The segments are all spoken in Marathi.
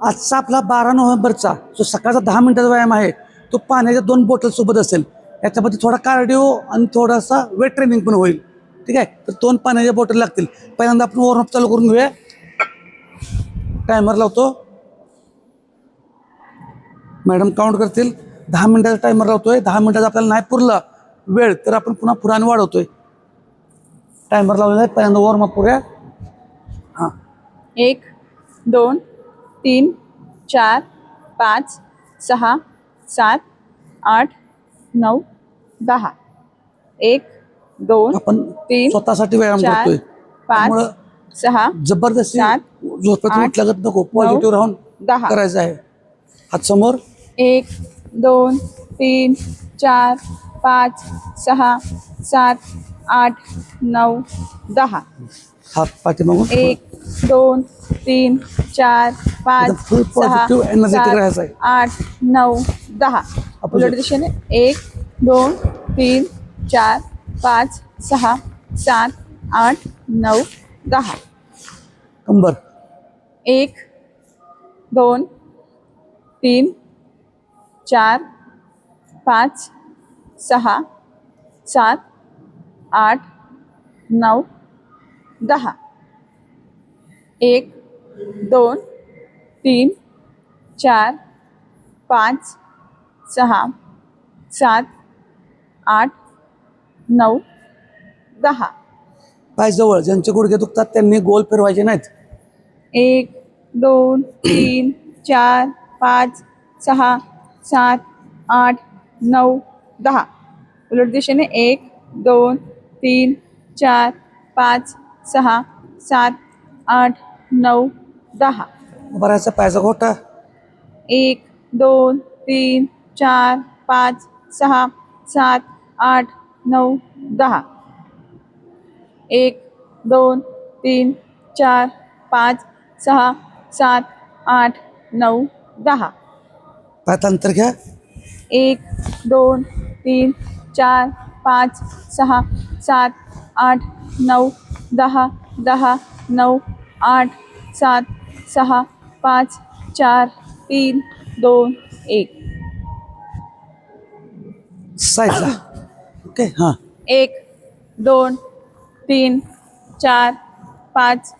आजचा आपला बारा नोव्हेंबरचा जो सकाळचा दहा मिनिटाचा व्यायाम आहे तो पाण्याच्या दोन बॉटलसोबत असेल. याच्यामध्ये थोडा कार्डिओ आणि थोडासा वेट ट्रेनिंग पण होईल. ठीक आहे? तर दोन पाण्याच्या बॉटल लागतील. पहिल्यांदा आपण वॉर्मअप चालू करून घेऊया. टायमर लावतो. मॅडम काउंट करतील. दहा मिनिटाचा टायमर लावतोय. दहा मिनिटाचा आपल्याला नाही पुरला वेळ तर आपण पुन्हा पुराने वाढवतोय. टायमर लावलेला आहे. पहिल्यांदा वॉर्मअप करूया. हां. एक दोन तीन चार पाच सहा सात आठ नऊ दहा. एक दोन आपण तीन, स्वतःसाठी व्यायाम चार करतोय. त्यामुळं पाच सहा जबरदस्ती सात, झोपेत आठ, उठल्यागत नको पॉझिटिव्ह राहून दहा. करायचं आहे. हात समोर. एक दोन तीन चार पाच सहा सात आठ नऊ दहा. हात पाठीमागून. एक दोन तीन चार पाच राहायचं आहे. आठ नऊ दहा. उलट दिशेने एक दोन तीन चार पाच सहा सात आठ नऊ दहा कंबर एक दोन तीन चार पाच सहा सात आठ नऊ दहा एक दोन तीन चार पाच सहा सात आठ नऊ दहा. पाय जवळ ज्यांचे गुडघे दुखतात त्यांनी गोल फिरवायचे नाहीत. एक दोन तीन चार पाच सहा सात आठ नऊ दहा. उलट दिशेने एक दोन तीन चार पाच सहा सात आठ नऊ दहा. बऱ्याचसा पायाचा घोटा. एक दोन तीन चार पाच सहा सात आठ नऊ दहा. एक दोन तीन चार पाच सहा सात आठ नऊ दहा. पायात अंतर घ्या. एक दोन तीन चार पाच सहा सात आठ नऊ दहा दहा नऊ आठ सात सहा पाच चार तीन दोन एक. साईडला ओके हां. एक दोन तीन चार पाच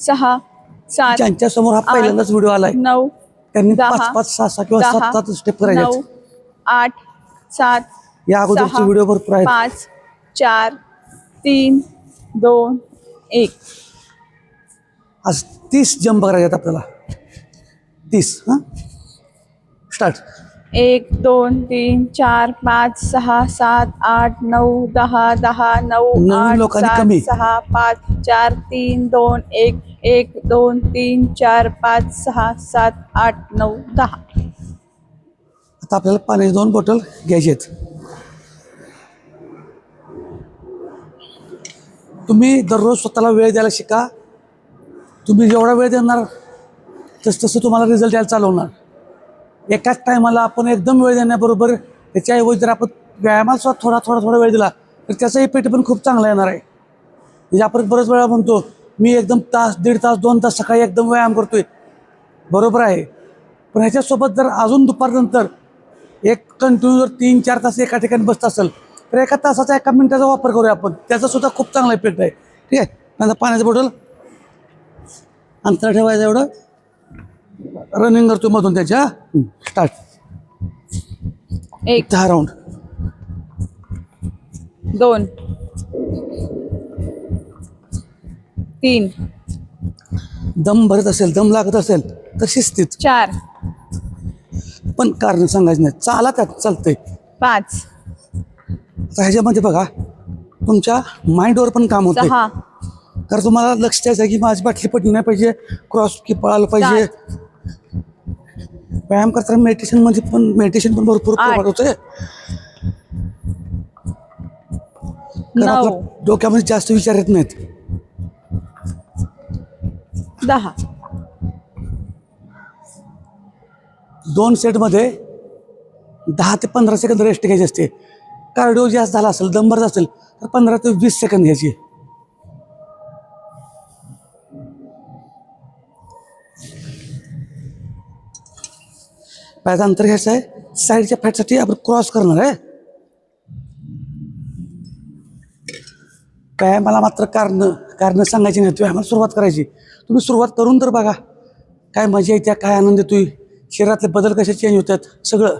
सहा सात ज्यांच्या समोर हा पहिल्यांदाच व्हिडिओ आलाय नऊ त्यांनी दहा, पाच पाच सहा सहा किंवा दहा, सात सात स्टेप करायचे नऊ आठ सात या अगोदरचे सहा, व्हिडिओ भरपूर आहेत. पाच चार तीन दोन एक. आज तीस जंप करायचे आहेत आपल्याला. तीस हां? स्टार्ट एक दोन तीन चार पाच सहा सात आठ नऊ दहा दहा नऊ आठ लोकांनी सात कमी. सहा पाच चार तीन दोन एक एक दोन तीन चार पाच सहा सात आठ नऊ दहा. आता आपल्याला पाण्याची दोन बॉटल घ्यायचे आहेत. तुम्ही दररोज स्वतःला वेळ द्यायला शिका. तुम्ही जेवढा वेळ देणार तस तसं तुम्हाला रिझल्ट यायला चालवणार. एकाच टायमाला आपण एकदम वेळ देण्याबरोबर त्याच्याऐवजी जर आपण व्यायामाला सुद्धा थोडा थोडा थोडा वेळ दिला तर त्याचा इफेक्ट पण खूप चांगला येणार आहे. म्हणजे आपण बरेच वेळा म्हणतो मी एकदम तास दीड तास दोन तास सकाळी एकदम व्यायाम करतोय. बरोबर आहे. पण ह्याच्यासोबत जर अजून दुपारनंतर एक कंटिन्यू जर तीन चार तास एका ठिकाणी बसत असेल तर एका तासाचा एका मिनिटाचा वापर करूया आपण. त्याचा सुद्धा खूप चांगला इफेक्ट आहे. ठीक आहे? नंतर पाण्याचं बॉटल अंतर ठेवायचं एवढं? रनिंग करतो मधून त्याच्या. स्टार्ट एक. दहा राऊंड दोन. तीन. दम भरत असेल दम लागत असेल तर शिस्तीत. चार. पण कारण सांगायचं नाही. चाला त्यात चालतंय. पाच. आता ह्याच्यामध्ये बघा तुमच्या माइंडवर पण काम होतं सहा. तर तुम्हाला लक्ष द्यायचं की माझी बाटली पडली नाही पाहिजे क्रॉस की पळालं पाहिजे. व्यायाम करताना मेडिटेशनमध्ये पण मेडिटेशन पण भरपूर होतंय. आपल्या डोक्यामध्ये जास्त विचार येत नाहीत. दहा. दोन सेटमध्ये दहा ते पंधरा सेकंद रेस्ट घ्यायची असते. कार्डिओ जास्त झाला असेल दंबर असेल तर पंधरा ते वीस सेकंद घ्यायची. पायाचं अंतर घ्यायचं आहे. साईडच्या फॅटसाठी आपण क्रॉस करणार आहे. मला मात्र कारणं कारणं सांगायची नाही. व्यायामाला सुरुवात करायची. तुम्ही सुरुवात करून तर बघा. काय मजा येते काय आनंद येतोय. शरीरातले बदल कसे चेंज होतात सगळं.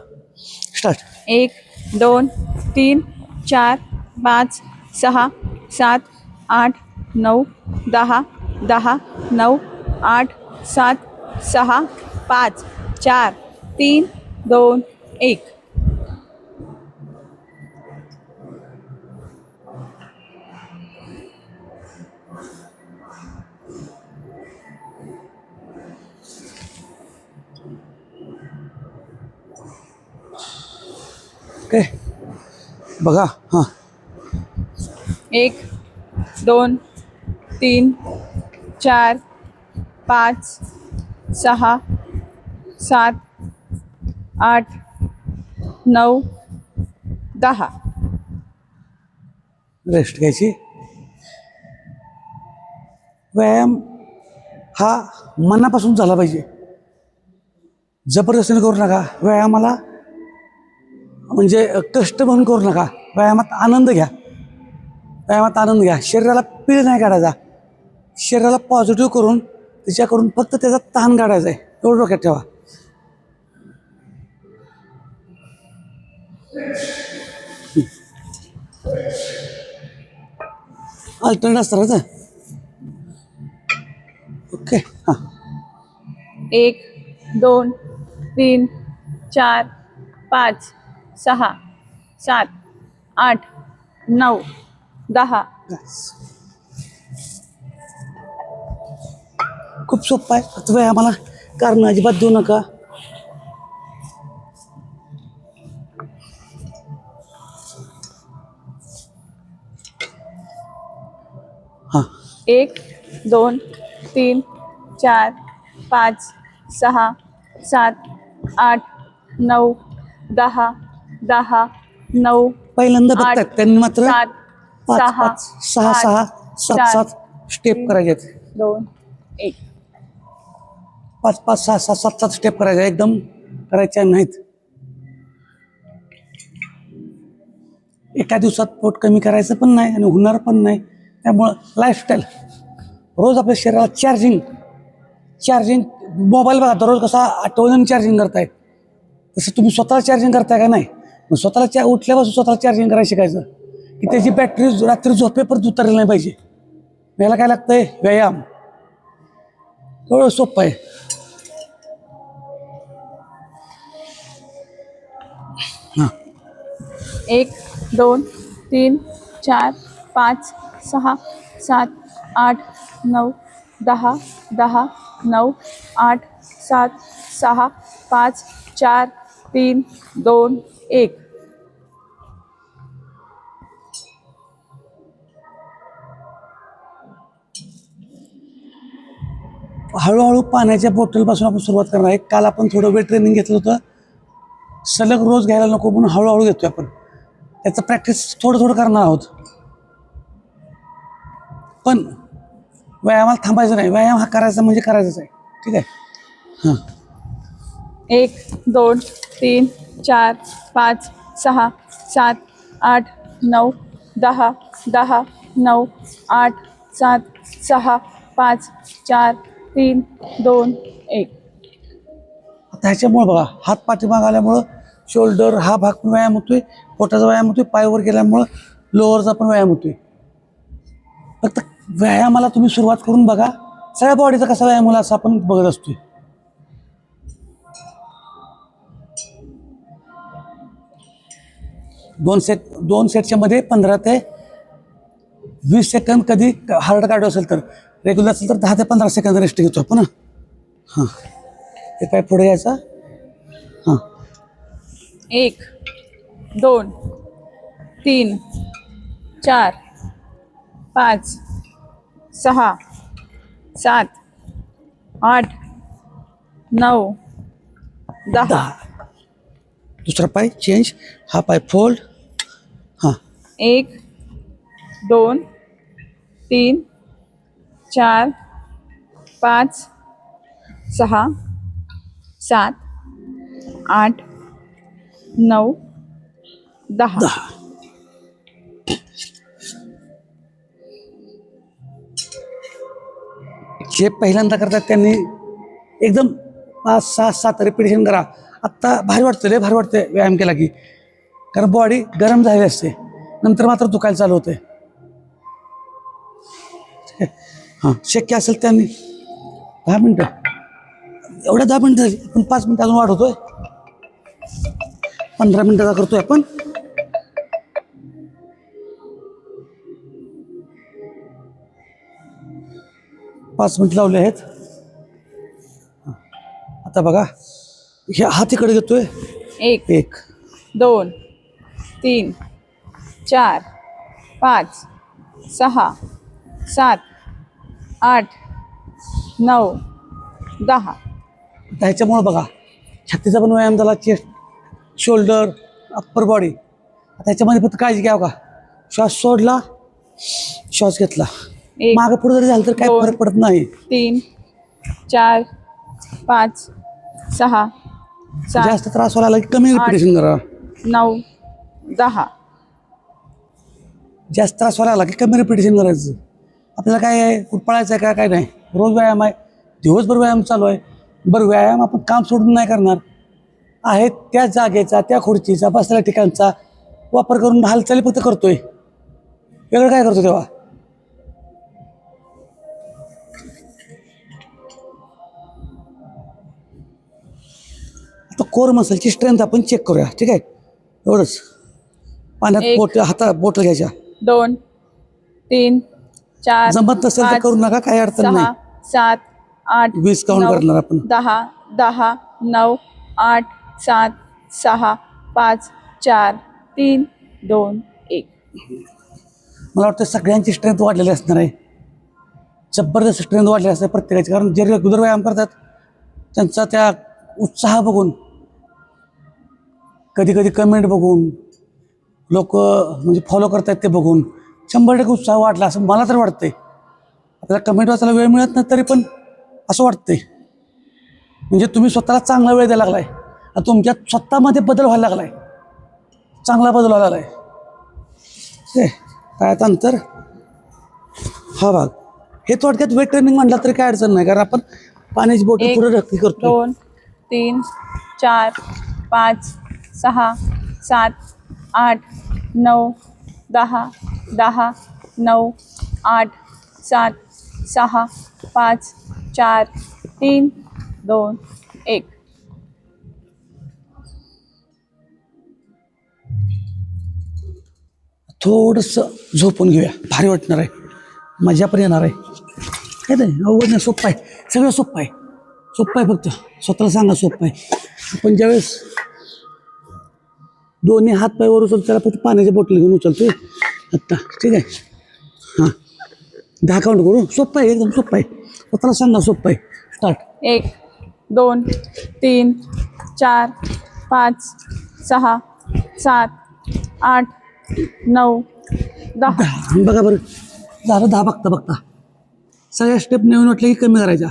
स्टार्ट एक दोन तीन चार पाच सहा सात आठ नऊ दहा दहा नऊ आठ सात सहा पाच चार. तीन दोन एक। ओके बघा हाँ। एक दोन तीन चार पाच सहा सात आठ नऊ दहा. रेस्ट घ्यायची. व्यायाम हा मनापासून झाला पाहिजे. जबरदस्तीने करू नका. व्यायामाला म्हणजे कष्ट म्हणून करू नका. व्यायामात आनंद घ्या. व्यायामात आनंद घ्या. शरीराला पीळ नाही काढायचा. शरीराला पॉझिटिव्ह करून त्याच्याकडून फक्त त्याचा ताण काढायचा आहे. एवढं डोक्यात ठेवा. अल्टरनेट असतं ना ओके हां एक दोन तीन चार पाच सहा सात आठ नऊ दहा. खूप सोपं आहे. फक्त व्यायामाला कारण अजिबात देऊ नका. एक दोन तीन चार पाच सहा सात आठ नऊ दहा दहा नऊ पहिल्यांदा बघतात त्यांनी मात्र सात सहा सहा सहा सात सात स्टेप करायचे. आहेत दोन एक. पाच पाच सहा सात सात सात स्टेप करायचे. एकदम करायच्या नाहीत. एका दिवसात पोट कमी करायचं पण नाही आणि होणार पण नाही. त्यामुळं लाईफस्टाईल रोज आपल्या शरीराला चार्जिंग चार्जिंग मोबाईल बघा दररोज कसा आठवण चार्जिंग करताय. तसं तुम्ही स्वतःला चार्जिंग करताय का नाही? मग स्वतःला चा उठल्यापासून स्वतःला चार्जिंग करायला शिकायचं. की त्याची बॅटरी रात्री झोपेपर्यंत उतरली नाही पाहिजे. याला काय लागतंय? व्यायाम. एवढं सोपं आहे. एक दोन तीन चार पाच सहा सात आठ नऊ दहा दहा नऊ आठ सात सहा पाच चार तीन दोन एक. हळूहळू पाण्याच्या बॉटलपासून आपण सुरुवात करणार आहे. काल आपण थोडं वेळ ट्रेनिंग घेतलं होतं. सलग रोज घ्यायला नको म्हणून हळूहळू घेतोय आपण. त्याचं प्रॅक्टिस थोडं थोडं करणार आहोत. पण व्यायामाला थांबायचं नाही. व्यायाम हा करायचा म्हणजे करायचाच आहे. ठीक आहे? हां. एक दोन तीन चार पाच सहा सात आठ नऊ दहा दहा नऊ आठ सात सहा पाच चार तीन दोन एक. आता ह्याच्यामुळं बघा हात पाठीमाग आल्यामुळं शोल्डर हा भाग पण व्यायाम होतोय पोटाचा व्यायाम होतोय पायवर गेल्यामुळं लोअरचा पण व्यायाम होतोय. फक्त व्यायामाला तुम्ही सुरुवात करून बघा. सगळ्या बॉडीचा कसा व्यायाम होला असं आपण बघत असतोय. दोन सेट दोन सेटच्या मध्ये पंधरा ते वीस सेकंद कधी हार्ड कार्ड असेल तर. रेग्युलर असेल तर दहा ते पंधरा सेकंद रेस्ट घेतो आपण हां. हे काय पुढे यायचं? हां. एक दोन तीन चार पाच सहा सात आठ नऊ दहा. दहा. दुसरा पाय चेंज हा पाय फोल्ड हाँ. एक दोन तीन चार पाच सहा सात आठ नऊ दहा. दहा. जे पहिल्यांदा करतात त्यांनी एकदम पाच सहा सात रिपिटेशन करा. आत्ता भारी वाटतं लय भारी वाटतं व्यायाम केला की. कारण बॉडी गरम झाली असते. नंतर मात्र दुखायला चालू होते हां शक्य असेल त्यांनी दहा मिनटं. एवढ्या दहा मिनटं झाली आपण पाच मिनटं अजून वाढवतोय. पंधरा मिनटाचा करतोय आपण. पाच मिनिट लावले आहेत. आता बघा हे हात इकडे घेतोय. एक एक. दोन तीन चार पाच सहा सात आठ नऊ दहा. ह्याच्यामुळं बघा छातीचा पण व्यायाम झाला चेस्ट शोल्डर अप्पर बॉडी आता ह्याच्यामध्ये फक्त काळजी घ्यावं का श्वास सोडला श्वास घेतला. मागं पुढे जरी झालं तर काय. फरक पडत नाही. तीन चार पाच सहा सात जास्त त्रास व्हायला लागला की कमी रिपिटेशन करा. नऊ दहा. जास्त त्रास व्हायला लागला की कमी रिपिटेशन करायचं. आपल्याला काय आहे? कुठं पळायचं आहे का? काय नाही. रोज व्यायाम आहे. दिवसभर व्यायाम चालू आहे. बरं व्यायाम आपण काम सोडून नाही करणार. आहे त्या जागेचा त्या खुर्चीचा बसलेल्या ठिकाणचा वापर करून हालचाली फक्त करतोय. वेगळं काय करतो तेव्हा? कोर मसलची स्ट्रेंथ आपण चेक करूया. ठीक आहे? एवढंच. पाण्यात एक. बोट हाता बोट घ्यायच्या. दोन तीन चार जमत नसेल तर पाच, करू नका काही अडचण सहा नाही. सात आठ वीस count नऊ, करणार आपण. दहा दहा नऊ आठ सात सहा पाच चार तीन दोन एक. मला वाटतं सगळ्यांची स्ट्रेंथ वाढलेली असणार आहे. जबरदस्त स्ट्रेंथ वाढलेली असते प्रत्येकाची. कारण जे रेग्युलर व्यायाम करतात त्यांचा त्या उत्साह बघून कधी कधी कमेंट बघून लोक म्हणजे फॉलो करतात ते बघून. शंभर टक्के उत्साह वाढला असं मला तर वाटतंय. आपल्याला कमेंट वाचायला वेळ मिळत नाही तरी पण असं वाटतंय. म्हणजे तुम्ही स्वतःला चांगला वेळ द्यायला लागलाय. आणि तुमच्या स्वतःमध्ये बदल व्हायला लागलाय. चांगला बदल व्हायला लागलाय. काय अंतर. हा भाग. हे थोडक्यात वेट ट्रेनिंग म्हणला तरी काय अडचण नाही. कारण आपण पाण्याची बोटी पुढे ढकली करतो दोन तीन चार पाच सहा सात आठ नऊ दहा दहा नऊ आठ सात सहा पाच चार तीन दोन एक. थोडंसं झोपून घेऊया. भारी वाटणार आहे. मजा पण येणार आहे. काय नाही अवघड नाही सोपं आहे. सगळं सोपं आहे. सोपं आहे फक्त. स्वतःला सांगा सोपं आहे. आपण ज्यावेळेस दोन्ही हात पाय वर उचलतो त्याला फक्त पाण्याच्या बॉटल घेऊन उचलतोय. आत्ता ठीक आहे? हां. दहा काउंट करू. सोपं आहे एकदम सोपं आहे. स्वतःला सांगा सोपं आहे. स्टार्ट एक दोन तीन चार पाच सहा सात आठ नऊ दहा. दहा. बघा बरं. झालं दहा बघता बघता. सगळ्या स्टेप नवीन वाटल्या की कमी करायच्या.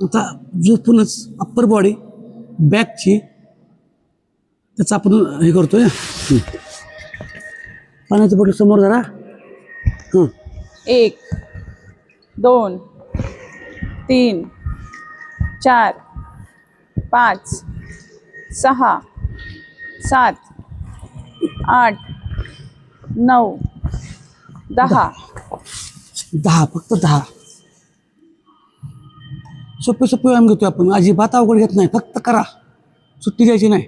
आता झोपूनच अप्पर बॉडी बॅकची त्याचं आपण हे करतोय. पाण्याचं बॉटल समोर जरा हां एक दोन तीन चार पाच सहा सात आठ नऊ दहा. दहा फक्त दहा. सोपे सोपे व्यायाम घेतो आपण. अजिबात अवघड घेत नाही. फक्त करा. सुट्टी द्यायची नाही.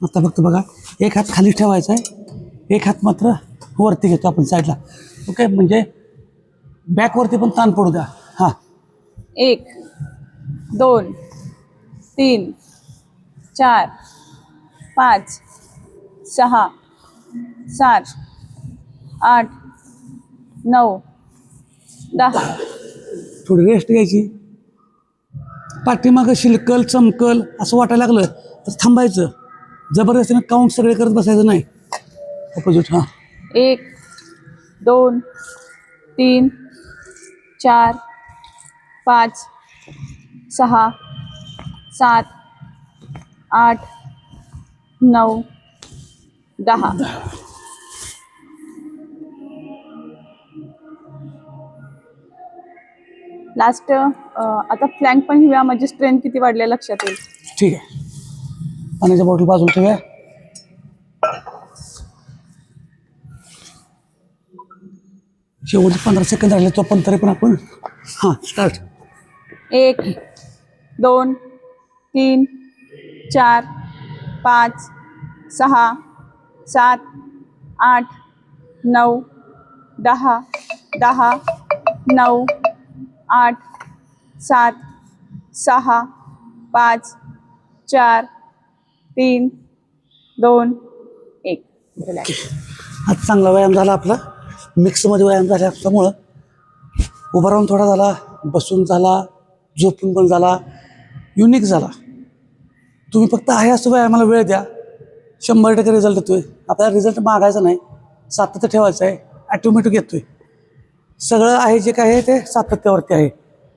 आता फक्त बघा एक हात खाली ठेवायचा आहे. एक हात मात्र वरती घेतो आपण साईडला ओके म्हणजे बॅकवरती पण ताण पडू द्या. हां. एक दोन तीन चार पाच सहा सात आठ नऊ दहा. थोडी रेस्ट घ्यायची. पाठीमागं शिलकल चमकल असं वाटायला लागलं तर थांबायचं. जबरदस्तीनं काउंट सगळे करत बसायचं नाही. ऑपोजिट हां. एक दोन तीन चार पाच सहा सात आठ नऊ दहा. लास्ट आता फ्लँक पण घेऊया म्हणजे स्ट्रेंथ किती वाढल्या लक्षात येईल. ठीक आहे. पाण्याच्या बॉटल बाजूला ठेवूया. शेवटचे पंधरा सेकंद राहिले तो पण तरी पण आपण हां स्टार्ट एक दोन तीन चार पाच सहा सात आठ नऊ दहा दहा नऊ आठ सात सहा पाच चार तीन दोन एक. आज चांगला व्यायाम झाला आपला. मिक्समध्ये व्यायाम झाला असल्यामुळं उभा राहून थोडा झाला बसून झाला झोपून पण झाला युनिक झाला. तुम्ही फक्त आहे असं व्यायामाला वेळ द्या. शंभर टक्के रिझल्ट येतोय. आपल्याला रिझल्ट मागायचा नाही. सातत्य ठेवायचं आहे. ॲटोमॅटिक येतोय. सगळं आहे जे काय आहे ते सातत्यावरती आहे.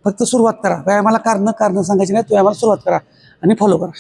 फक्त सुरुवात करा. व्यायामाला कारणं कारणं सांगायची नाही व्यायामाला सुरुवात करा आणि फॉलो करा.